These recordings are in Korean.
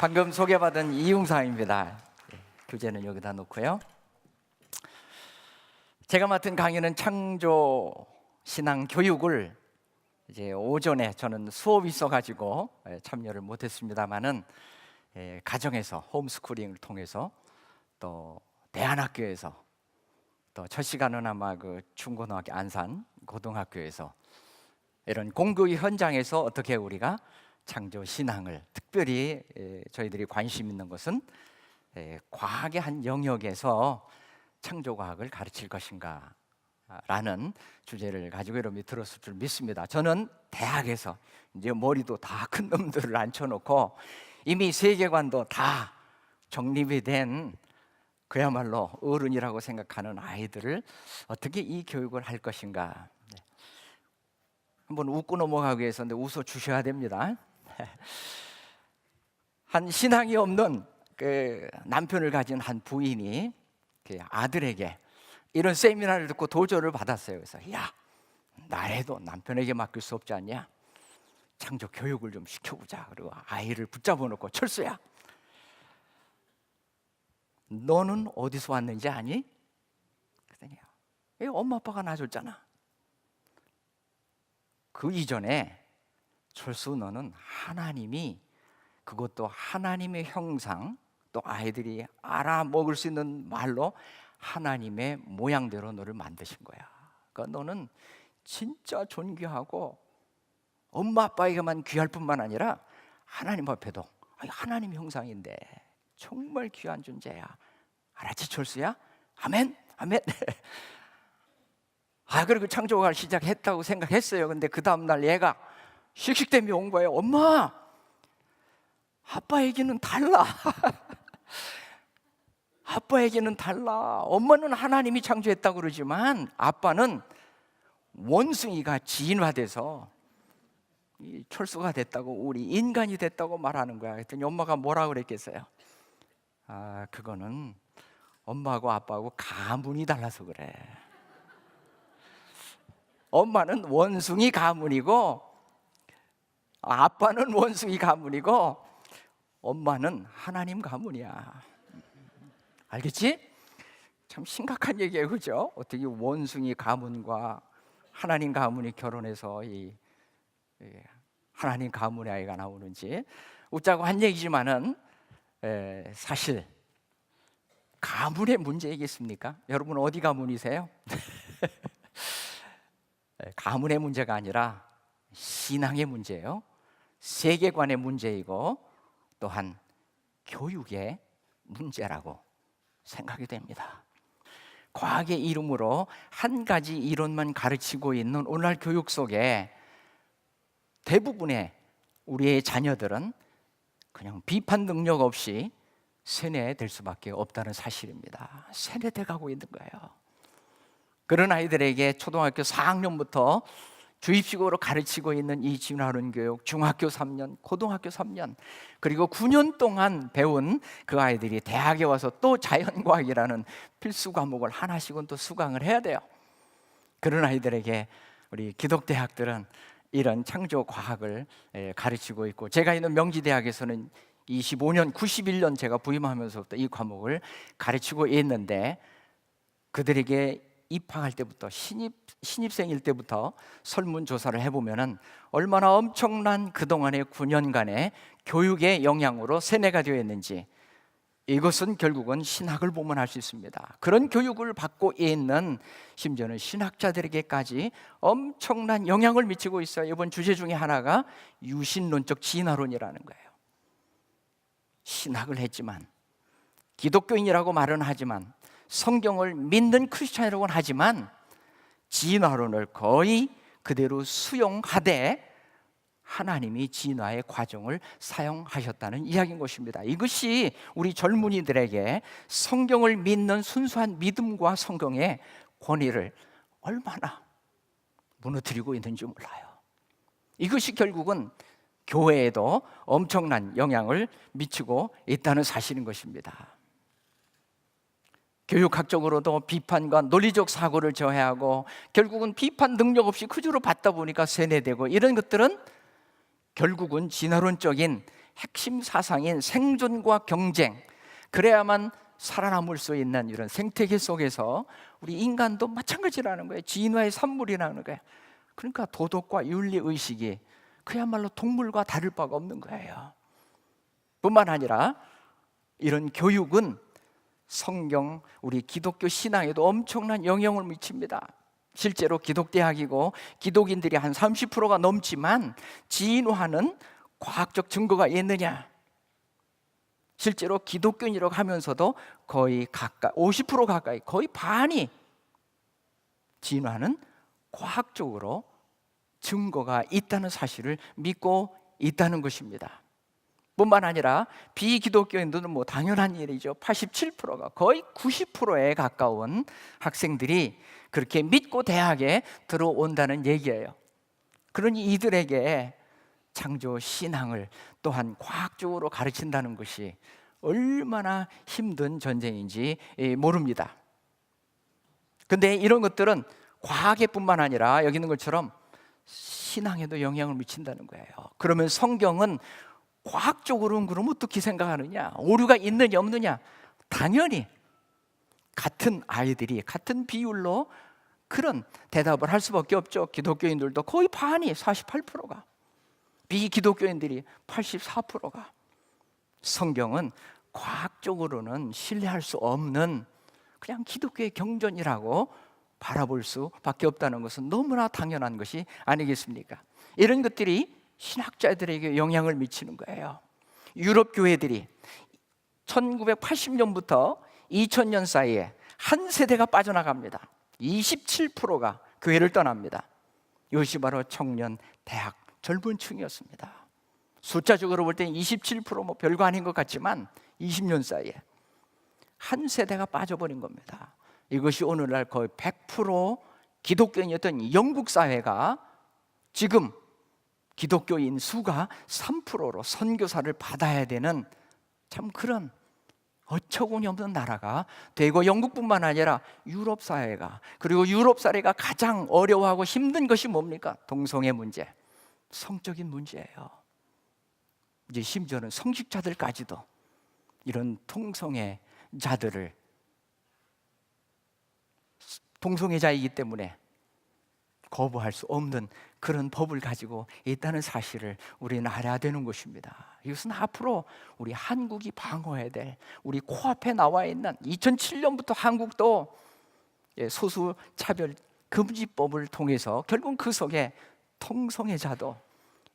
방금 소개받은 이용사입니다. 교재는 여기다 놓고요. 제가 맡은 강의는 창조 신앙 교육을 이제 오전에 저는 수업이 있어가지고 예, 참여를 못했습니다만은 예, 가정에서 홈스쿨링을 통해서 또 대안학교에서 또 첫 시간은 아마 그 중고등학교 안산 고등학교에서 이런 공교육 현장에서 어떻게 우리가 창조 신앙을 특별히 에, 저희들이 관심 있는 것은 에, 과학의 한 영역에서 창조 과학을 가르칠 것인가 라는 주제를 가지고 여러분이 들었을 줄 믿습니다. 저는 대학에서 이제 머리도 다 큰 놈들을 앉혀놓고 이미 세계관도 다 정립이 된 그야말로 어른이라고 생각하는 아이들을 어떻게 이 교육을 할 것인가 네. 한번 웃고 넘어가기 위해서 웃어 주셔야 됩니다. 한 신앙이 없는 그 남편을 가진 한 부인이 그 아들에게 이런 세미나를 듣고 도전을 받았어요. 그래서 야 나래도 남편에게 맡길 수 없지 않냐? 창조 교육을 좀 시켜보자. 그리고 아이를 붙잡아 놓고 철수야. 너는 어디서 왔는지 아니? 그랬더니 예, 엄마 아빠가 낳아줬잖아. 그 이전에 철수 너는 하나님이 그것도 하나님의 형상 또 아이들이 알아먹을 수 있는 말로 하나님의 모양대로 너를 만드신 거야. 그러니까 너는 진짜 존귀하고 엄마 아빠에게만 귀할 뿐만 아니라 하나님 앞에도 하나님 형상인데 정말 귀한 존재야. 알았지 철수야? 아멘, 아멘. 아 그리고 창조가 시작했다고 생각했어요. 근데 그 다음 날 얘가 씩씩대며 온 거예요. 엄마, 아빠 얘기는 달라. 아빠 얘기는 달라. 엄마는 하나님이 창조했다고 그러지만 아빠는 원숭이가 지인화돼서 이 철수가 됐다고 우리 인간이 됐다고 말하는 거야. 그랬더니 엄마가 뭐라 그랬겠어요? 아, 그거는 엄마하고 아빠하고 가문이 달라서 그래. 엄마는 원숭이 가문이고 아빠는 원숭이 가문이고 엄마는 하나님 가문이야. 알겠지? 참 심각한 얘기예요, 그죠? 어떻게 원숭이 가문과 하나님 가문이 결혼해서 이, 이 하나님 가문의 아이가 나오는지 웃자고 한 얘기지만은 에, 사실 가문의 문제이겠습니까? 여러분 어디 가문이세요? 에, 가문의 문제가 아니라 신앙의 문제예요. 세계관의 문제이고 또한 교육의 문제라고 생각이 됩니다. 과학의 이름으로 한 가지 이론만 가르치고 있는 오늘날 교육 속에 대부분의 우리의 자녀들은 그냥 비판 능력 없이 세뇌될 수밖에 없다는 사실입니다. 세뇌돼 가고 있는 거예요. 그런 아이들에게 초등학교 4학년부터 주입식으로 가르치고 있는 이 진화론 교육 중학교 3년, 고등학교 3년 그리고 9년 동안 배운 그 아이들이 대학에 와서 또 자연과학이라는 필수 과목을 하나씩은 또 수강을 해야 돼요. 그런 아이들에게 우리 기독대학들은 이런 창조 과학을 예, 가르치고 있고 제가 있는 명지대학에서는 25년, 91년 제가 부임하면서부터 이 과목을 가르치고 있는데 그들에게 입학할 때부터 신입 신입생일 때부터 설문 조사를 해보면은 얼마나 엄청난 그 동안의 9년간의 교육의 영향으로 세뇌가 되어 있는지 이것은 결국은 신학을 보면 알 수 있습니다. 그런 교육을 받고 있는 심지어는 신학자들에게까지 엄청난 영향을 미치고 있어요. 이번 주제 중에 하나가 유신론적 진화론이라는 거예요. 신학을 했지만 기독교인이라고 말은 하지만 성경을 믿는 크리스천이라고는 하지만 진화론을 거의 그대로 수용하되 하나님이 진화의 과정을 사용하셨다는 이야기인 것입니다. 이것이 우리 젊은이들에게 성경을 믿는 순수한 믿음과 성경의 권위를 얼마나 무너뜨리고 있는지 몰라요. 이것이 결국은 교회에도 엄청난 영향을 미치고 있다는 사실인 것입니다. 교육학적으로도 비판과 논리적 사고를 저해하고 결국은 비판 능력 없이 그주로 받다 보니까 세뇌되고 이런 것들은 결국은 진화론적인 핵심 사상인 생존과 경쟁 그래야만 살아남을 수 있는 이런 생태계 속에서 우리 인간도 마찬가지라는 거예요. 진화의 산물이라는 거예요. 그러니까 도덕과 윤리 의식이 그야말로 동물과 다를 바가 없는 거예요. 뿐만 아니라 이런 교육은 성경 우리 기독교 신앙에도 엄청난 영향을 미칩니다. 실제로 기독대학이고 기독인들이 한 30%가 넘지만 진화는 과학적 증거가 있느냐? 실제로 기독교인이라고 하면서도 거의 가까이 50% 가까이 거의 반이 진화는 과학적으로 증거가 있다는 사실을 믿고 있다는 것입니다. 뿐만 아니라 비기독교인들은 뭐 당연한 일이죠. 87%가 거의 90%에 가까운 학생들이 그렇게 믿고 대학에 들어온다는 얘기예요. 그러니 이들에게 창조 신앙을 또한 과학적으로 가르친다는 것이 얼마나 힘든 전쟁인지 모릅니다. 근데 이런 것들은 과학에뿐만 아니라 여기 있는 것처럼 신앙에도 영향을 미친다는 거예요. 그러면 성경은 과학적으로는 그럼 어떻게 생각하느냐? 오류가 있느냐 없느냐? 당연히 같은 아이들이 같은 비율로 그런 대답을 할 수밖에 없죠. 기독교인들도 거의 반이 48%가 비기독교인들이 84%가 성경은 과학적으로는 신뢰할 수 없는 그냥 기독교의 경전이라고 바라볼 수밖에 없다는 것은 너무나 당연한 것이 아니겠습니까? 이런 것들이 신학자들에게 영향을 미치는 거예요. 유럽 교회들이 1980년부터 2000년 사이에 한 세대가 빠져나갑니다. 27%가 교회를 떠납니다. 이것이 바로 청년, 대학, 젊은 층이었습니다. 숫자적으로 볼 때는 27%뭐 별거 아닌 것 같지만 20년 사이에 한 세대가 빠져버린 겁니다. 이것이 오늘날 거의 100% 기독교인이었던 영국 사회가 지금 기독교인 수가 3%로 선교사를 받아야 되는 참 그런 어처구니 없는 나라가 되고 영국뿐만 아니라 유럽 사회가 그리고 유럽 사회가 가장 어려워하고 힘든 것이 뭡니까? 동성애 문제, 성적인 문제예요. 이제 심지어는 성직자들까지도 이런 동성애자들을 동성애자이기 때문에 거부할 수 없는 그런 법을 가지고 있다는 사실을 우리는 알아야 되는 것입니다. 이것은 앞으로 우리 한국이 방어해야 될 우리 코앞에 나와 있는 2007년부터 한국도 예, 소수 차별 금지법을 통해서 결국 그 속에 통성애자도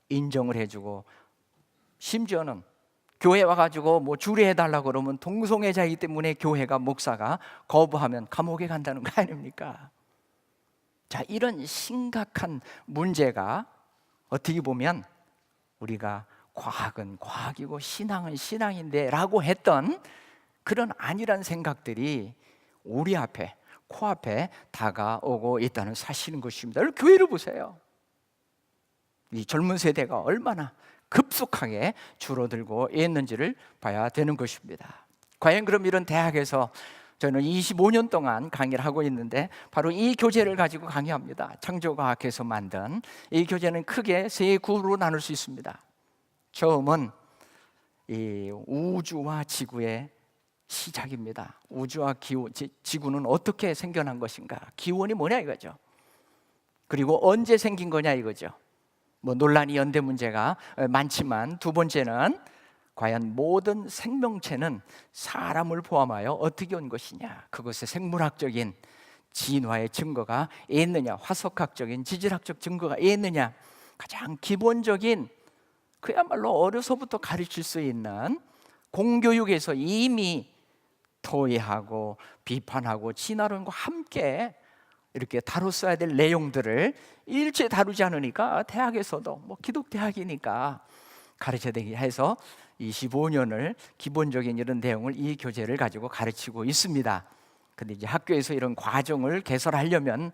인정을 해주고 심지어는 교회 와가지고 뭐 주례해 달라고 그러면 동성애자이기 때문에 교회가 목사가 거부하면 감옥에 간다는 거 아닙니까? 자, 이런 심각한 문제가 어떻게 보면 우리가 과학은 과학이고 신앙은 신앙인데 라고 했던 그런 아니란 생각들이 우리 앞에 코앞에 다가오고 있다는 사실인 것입니다. 교회를 보세요. 이 젊은 세대가 얼마나 급속하게 줄어들고 있는지를 봐야 되는 것입니다. 과연 그럼 이런 대학에서 저는 25년 동안 강의를 하고 있는데 바로 이 교재를 가지고 강의합니다. 창조과학에서 만든 이 교재는 크게 세 구로 나눌 수 있습니다. 처음은 이 우주와 지구의 시작입니다. 우주와 기후, 지구는 어떻게 생겨난 것인가? 기원이 뭐냐 이거죠. 그리고 언제 생긴 거냐 이거죠. 뭐 논란이 연대 문제가 많지만 두 번째는 과연 모든 생명체는 사람을 포함하여 어떻게 온 것이냐? 그것의 생물학적인 진화의 증거가 있느냐? 화석학적인 지질학적 증거가 있느냐? 가장 기본적인 그야말로 어려서부터 가르칠 수 있는 공교육에서 이미 토의하고 비판하고 진화론과 함께 이렇게 다뤘어야 될 내용들을 일체 다루지 않으니까 대학에서도 뭐 기독 대학이니까 가르쳐야 되기 해서 25년을 기본적인 이런 내용을 이 교재를 가지고 가르치고 있습니다. 근데 이제 학교에서 이런 과정을 개설하려면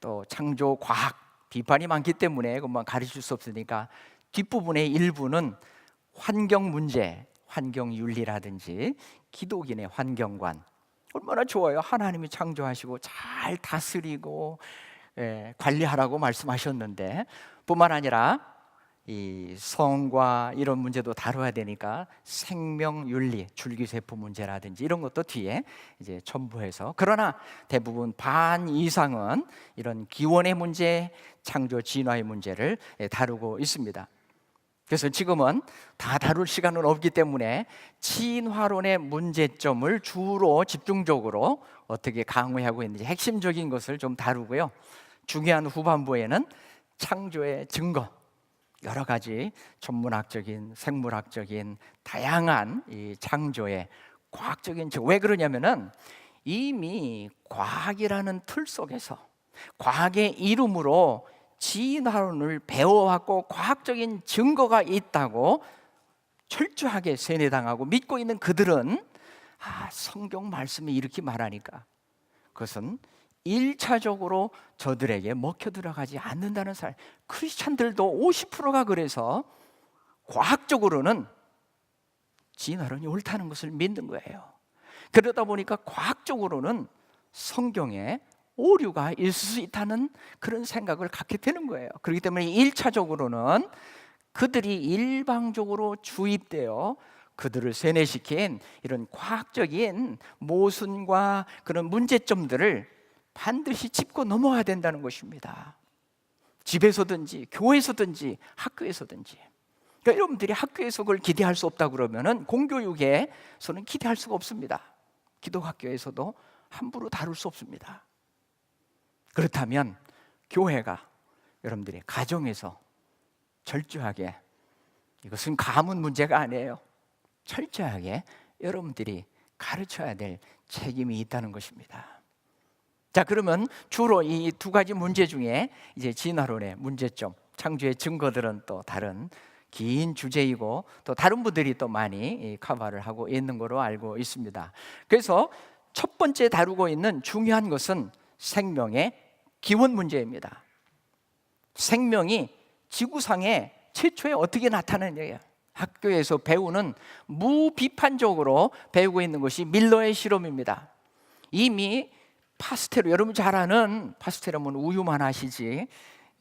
또 창조 과학 비판이 많기 때문에 그만 가르칠 수 없으니까 뒷부분의 일부는 환경 문제, 환경 윤리라든지 기독인의 환경관 얼마나 좋아요. 하나님이 창조하시고 잘 다스리고 예, 관리하라고 말씀하셨는데 뿐만 아니라 이 성과 이런 문제도 다뤄야 되니까 생명 윤리, 줄기세포 문제라든지 이런 것도 뒤에 이제 첨부해서 그러나 대부분 반 이상은 이런 기원의 문제, 창조 진화의 문제를 예, 다루고 있습니다. 그래서 지금은 다 다룰 시간은 없기 때문에 진화론의 문제점을 주로 집중적으로 어떻게 강화하고 있는지 핵심적인 것을 좀 다루고요. 중요한 후반부에는 창조의 증거, 여러 가지 전문학적인, 생물학적인 다양한 이 창조의 과학적인. 왜 그러냐면은 이미 과학이라는 틀 속에서 과학의 이름으로 진화론을 배워왔고 과학적인 증거가 있다고 철저하게 세뇌당하고 믿고 있는 그들은 아, 성경 말씀이 이렇게 말하니까 그것은 일차적으로 저들에게 먹혀 들어가지 않는다는 살. 크리스찬들도 50%가 그래서 과학적으로는 진화론이 옳다는 것을 믿는 거예요. 그러다 보니까 과학적으로는 성경에 오류가 있을 수 있다는 그런 생각을 갖게 되는 거예요. 그렇기 때문에 1차적으로는 그들이 일방적으로 주입되어 그들을 세뇌시킨 이런 과학적인 모순과 그런 문제점들을 반드시 짚고 넘어야 된다는 것입니다. 집에서든지 교회에서든지 학교에서든지. 그러니까 여러분들이 학교에서 그걸 기대할 수 없다 그러면은 공교육에서는 기대할 수가 없습니다. 기독학교에서도 함부로 다룰 수 없습니다. 그렇다면 교회가 여러분들이 가정에서 철저하게 이것은 가문 문제가 아니에요. 철저하게 여러분들이 가르쳐야 될 책임이 있다는 것입니다. 자, 그러면 주로 이 두 가지 문제 중에 이제 진화론의 문제점, 창조의 증거들은 또 다른 긴 주제이고 또 다른 분들이 또 많이 커버를 하고 있는 거로 알고 있습니다. 그래서 첫 번째 다루고 있는 중요한 것은 생명의 기원 문제입니다. 생명이 지구상에 최초에 어떻게 나타나느냐. 학교에서 배우는 무비판적으로 배우고 있는 것이 밀러의 실험입니다. 이미 파스테르 여러분 잘 아는 파스테르면 우유만 아시지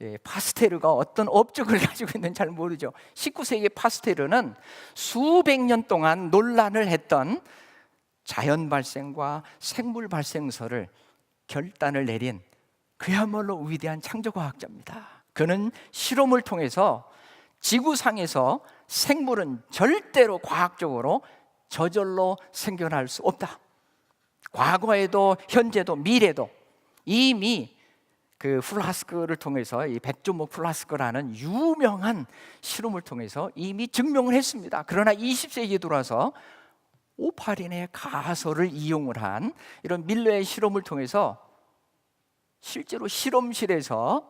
예, 파스테르가 어떤 업적을 가지고 있는지 잘 모르죠. 19세기 파스테르는 수백 년 동안 논란을 했던 자연 발생과 생물 발생설을 결단을 내린 그야말로 위대한 창조과학자입니다. 그는 실험을 통해서 지구상에서 생물은 절대로 과학적으로 저절로 생겨날 수 없다. 과거에도 현재도 미래도 이미 그 플라스크를 통해서 이 백조목 플라스크라는 유명한 실험을 통해서 이미 증명을 했습니다. 그러나 20세기에 들어와서 오파린의 가설을 이용을 한 이런 밀러의 실험을 통해서 실제로 실험실에서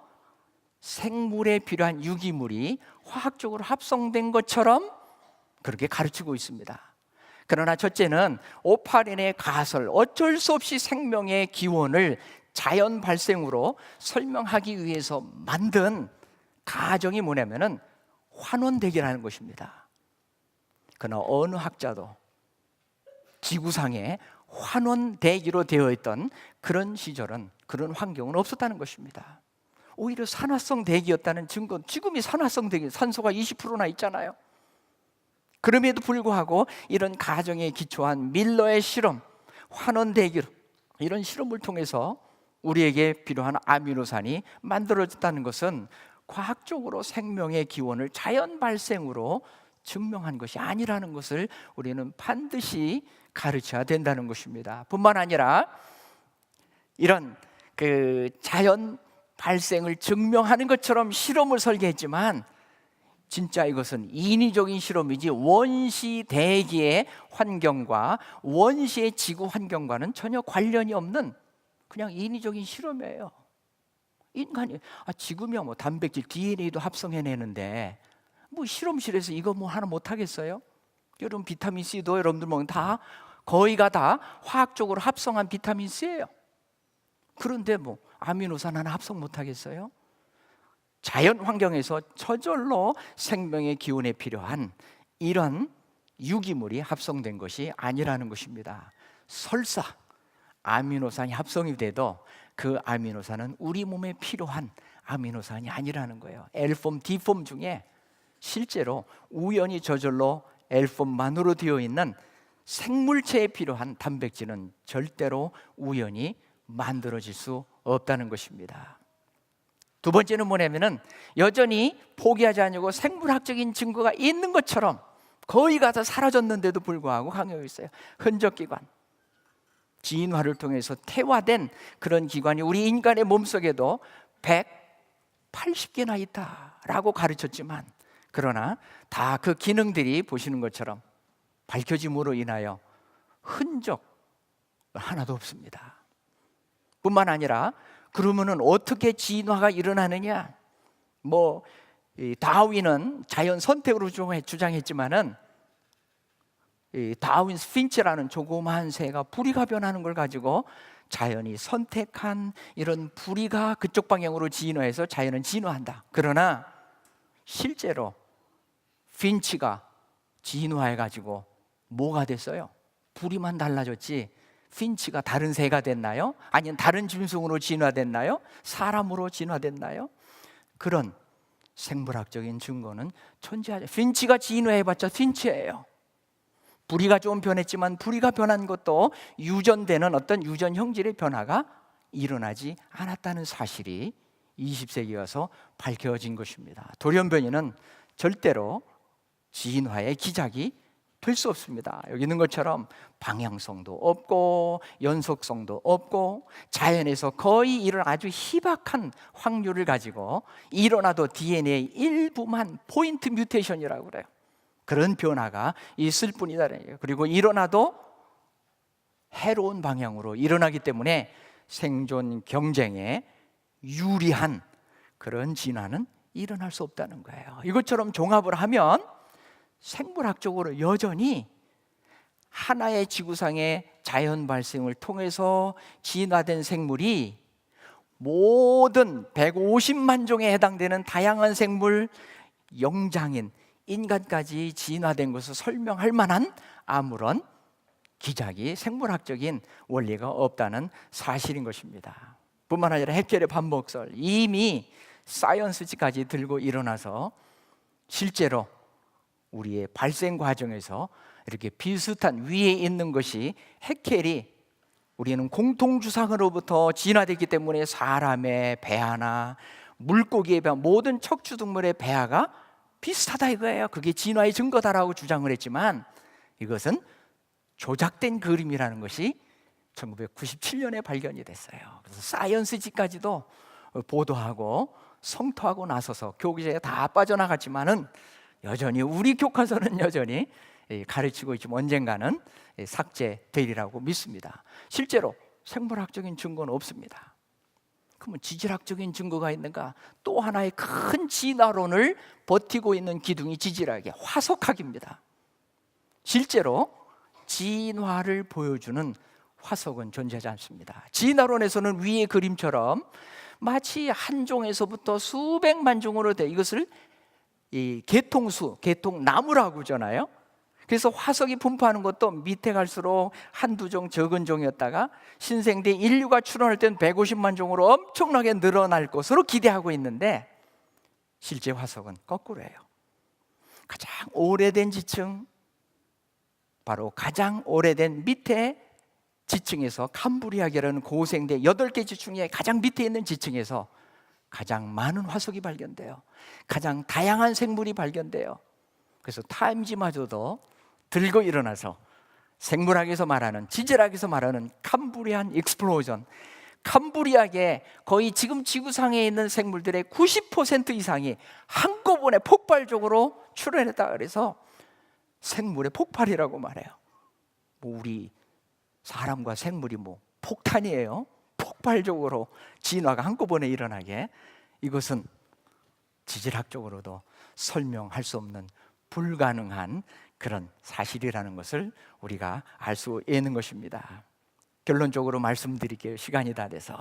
생물에 필요한 유기물이 화학적으로 합성된 것처럼 그렇게 가르치고 있습니다. 그러나 첫째는 오파린의 가설, 어쩔 수 없이 생명의 기원을 자연 발생으로 설명하기 위해서 만든 가정이 뭐냐면은 환원대기라는 것입니다. 그러나 어느 학자도 지구상에 환원대기로 되어 있던 그런 시절은 그런 환경은 없었다는 것입니다. 오히려 산화성 대기였다는 증거. 지금이 산화성 대기, 산소가 20%나 있잖아요. 그럼에도 불구하고 이런 가정에 기초한 밀러의 실험, 환원 대기 이런 실험을 통해서 우리에게 필요한 아미노산이 만들어졌다는 것은 과학적으로 생명의 기원을 자연 발생으로 증명한 것이 아니라는 것을 우리는 반드시 가르쳐야 된다는 것입니다. 뿐만 아니라 이런 그 자연 발생을 증명하는 것처럼 실험을 설계했지만 진짜 이것은 인위적인 실험이지 원시 대기의 환경과 원시의 지구 환경과는 전혀 관련이 없는 그냥 인위적인 실험이에요. 인간이 아, 지금이야 뭐 단백질 DNA도 합성해내는데 뭐 실험실에서 이거 뭐 하나 못 하겠어요? 여러분 비타민 C도 여러분들 먹는 다 거의가 다 화학적으로 합성한 비타민 C예요. 그런데 뭐 아미노산 하나 합성 못 하겠어요? 자연 환경에서 저절로 생명의 기운에 필요한 이런 유기물이 합성된 것이 아니라는 것입니다. 설사 아미노산이 합성이 돼도 그 아미노산은 우리 몸에 필요한 아미노산이 아니라는 거예요. L폼, D폼 중에 실제로 우연히 저절로 L폼만으로 되어 있는 생물체에 필요한 단백질은 절대로 우연히 만들어질 수 없다는 것입니다. 두 번째는 뭐냐면은 여전히 포기하지 않고 생물학적인 증거가 있는 것처럼 거의 가서 사라졌는데도 불구하고 강요하고 있어요. 흔적 기관. 진화를 통해서 태화된 그런 기관이 우리 인간의 몸속에도 180개나 있다라고 가르쳤지만 그러나 다 그 기능들이 보시는 것처럼 밝혀짐으로 인하여 흔적 하나도 없습니다. 뿐만 아니라 그러면은 어떻게 진화가 일어나느냐? 뭐 다윈은 자연 선택으로 주장했지만은 다윈 스핀치라는 조그마한 새가 부리가 변하는 걸 가지고 자연이 선택한 이런 부리가 그쪽 방향으로 진화해서 자연은 진화한다. 그러나 실제로 핀치가 진화해 가지고 뭐가 됐어요? 부리만 달라졌지 핀치가 다른 새가 됐나요? 아니면 다른 짐승으로 진화됐나요? 사람으로 진화됐나요? 그런 생물학적인 증거는 존재하죠. 핀치가 진화해봤자 핀치예요. 부리가 좀 변했지만 부리가 변한 것도 유전되는 어떤 유전 형질의 변화가 일어나지 않았다는 사실이 20세기 와서 밝혀진 것입니다. 돌연변이는 절대로 진화의 기작이 될 수 없습니다. 여기 있는 것처럼 방향성도 없고 연속성도 없고 자연에서 거의 이런 아주 희박한 확률을 가지고 일어나도 DNA 일부만 포인트 뮤테이션이라고 그래요. 그런 변화가 있을 뿐이다. 그리고 일어나도 해로운 방향으로 일어나기 때문에 생존 경쟁에 유리한 그런 진화는 일어날 수 없다는 거예요. 이것처럼 종합을 하면 생물학적으로 여전히 하나의 지구상의 자연 발생을 통해서 진화된 생물이 모든 150만 종에 해당되는 다양한 생물 영장인 인간까지 진화된 것을 설명할 만한 아무런 기작이 생물학적인 원리가 없다는 사실인 것입니다. 뿐만 아니라 해켈의 반복설 이미 사이언스지까지 들고 일어나서 실제로 우리의 발생 과정에서 이렇게 비슷한 위에 있는 것이 해켈이 우리는 공통주상으로부터 진화됐기 때문에 사람의 배아나 물고기의 배아 모든 척추동물의 배아가 비슷하다 이거예요. 그게 진화의 증거다라고 주장을 했지만 이것은 조작된 그림이라는 것이 1997년에 발견이 됐어요. 그래서 사이언스지까지도 보도하고 성토하고 나서서 교계에 다 빠져나갔지만은 여전히 우리 교과서는 여전히 가르치고 있지만 언젠가는 삭제되리라고 믿습니다. 실제로 생물학적인 증거는 없습니다. 그러면 지질학적인 증거가 있는가? 또 하나의 큰 진화론을 버티고 있는 기둥이 지질학의 화석학입니다. 실제로 진화를 보여주는 화석은 존재하지 않습니다. 진화론에서는 위의 그림처럼 마치 한 종에서부터 수백만 종으로 돼 이것을 이 개통수, 개통나무라고 그러잖아요. 그래서 화석이 분포하는 것도 밑에 갈수록 한두 종 적은 종이었다가 신생대 인류가 출현할 땐 150만 종으로 엄청나게 늘어날 것으로 기대하고 있는데 실제 화석은 거꾸로예요. 가장 오래된 지층 바로 가장 오래된 밑에 지층에서 캄브리아계라는 고생대 8개 지층의 가장 밑에 있는 지층에서 가장 많은 화석이 발견돼요. 가장 다양한 생물이 발견돼요. 그래서 타임지마저도 들고 일어나서 생물학에서 말하는 지질학에서 말하는 캄브리안 익스플로전 캄브리아계 거의 지금 지구상에 있는 생물들의 90% 이상이 한꺼번에 폭발적으로 출현했다 그래서 생물의 폭발이라고 말해요. 뭐 우리 사람과 생물이 뭐 폭탄이에요. 폭발적으로 진화가 한꺼번에 일어나게 이것은 지질학적으로도 설명할 수 없는 불가능한 그런 사실이라는 것을 우리가 알 수 있는 것입니다. 결론적으로 말씀드릴게요. 시간이 다 돼서.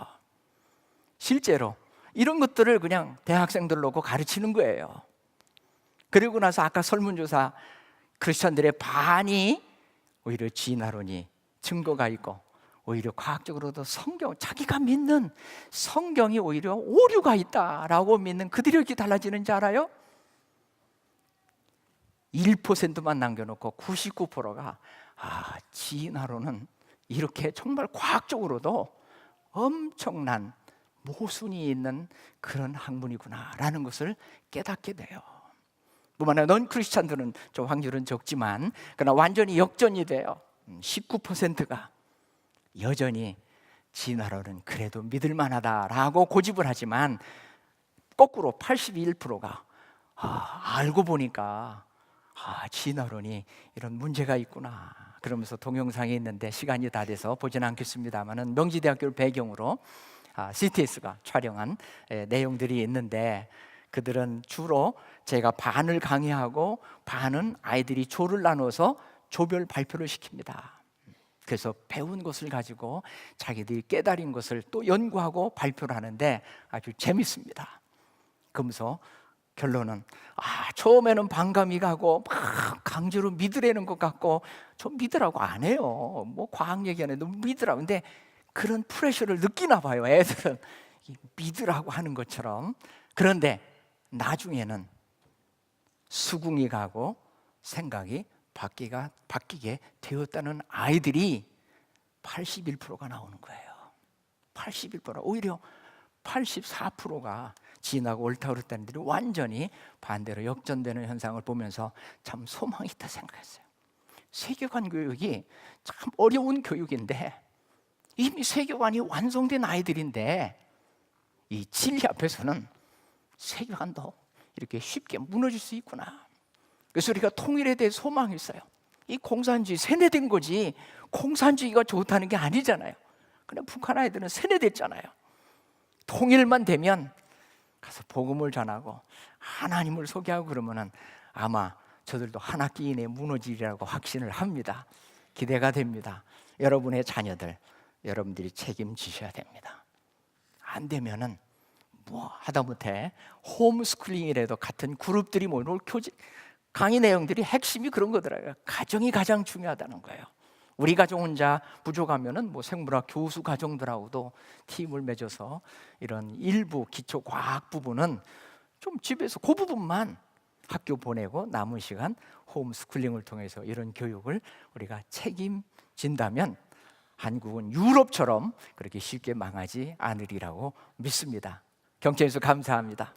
실제로 이런 것들을 그냥 대학생들 놓고 가르치는 거예요. 그리고 나서 아까 설문조사 크리스천들의 반이 오히려 진화론이 증거가 있고 오히려 과학적으로도 성경 자기가 믿는 성경이 오히려 오류가 있다라고 믿는 그들이 이렇게 달라지는지 알아요? 1%만 남겨놓고 99%가 아, 진화론은 이렇게 정말 과학적으로도 엄청난 모순이 있는 그런 학문이구나라는 것을 깨닫게 돼요. 뿐만 아니라 넌 크리스찬들은 좀 확률은 적지만 그러나 완전히 역전이 돼요. 19%가 여전히 진화론은 그래도 믿을 만하다라고 고집을 하지만 거꾸로 81%가 아, 알고 보니까 아, 진화론이 이런 문제가 있구나. 그러면서 동영상이 있는데 시간이 다 돼서 보지는 않겠습니다만은 명지대학교를 배경으로 아, CTS가 촬영한 에, 내용들이 있는데 그들은 주로 제가 반을 강의하고 반은 아이들이 조를 나눠서 조별 발표를 시킵니다. 그래서 배운 것을 가지고 자기들이 깨달은 것을 또 연구하고 발표를 하는데 아주 재밌습니다. 그러면서 결론은 아 처음에는 반감이 가고 막 강제로 믿으라는 것 같고 좀 믿으라고 안 해요. 뭐 과학 얘기하는데 믿으라고. 근데 그런 프레셔를 느끼나 봐요. 애들은 이 믿으라고 하는 것처럼. 그런데 나중에는 수긍이 가고 생각이 바뀌가 바뀌게 되었다는 아이들이 81%가 나오는 거예요. 81% 오히려 84%가 진하고 옳다 그랬다는 들이 완전히 반대로 역전되는 현상을 보면서 참 소망이 있다 생각했어요. 세계관 교육이 참 어려운 교육인데 이미 세계관이 완성된 아이들인데 이 진리 앞에서는 세계관도 이렇게 쉽게 무너질 수 있구나. 그래서 우리가 통일에 대해 소망이 있어요. 이 공산주의 세뇌된 거지 공산주의가 좋다는 게 아니잖아요. 근데 북한 아이들은 세뇌됐잖아요. 통일만 되면 가서 복음을 전하고 하나님을 소개하고 그러면은 아마 저들도 한 학기 이내에 무너지리라고 확신을 합니다. 기대가 됩니다. 여러분의 자녀들 여러분들이 책임지셔야 됩니다. 안 되면은 뭐 하다못해 홈스쿨링이라도 같은 그룹들이 모이는 교재 강의 내용들이 핵심이 그런 거더라고요. 가정이 가장 중요하다는 거예요. 우리 가정 혼자 부족하면은 뭐 생물학 교수 가정들하고도 팀을 맺어서 이런 일부 기초 과학 부분은 좀 집에서 그 부분만 학교 보내고 남은 시간 홈스쿨링을 통해서 이런 교육을 우리가 책임진다면 한국은 유럽처럼 그렇게 쉽게 망하지 않으리라고 믿습니다. 경청해서 감사합니다.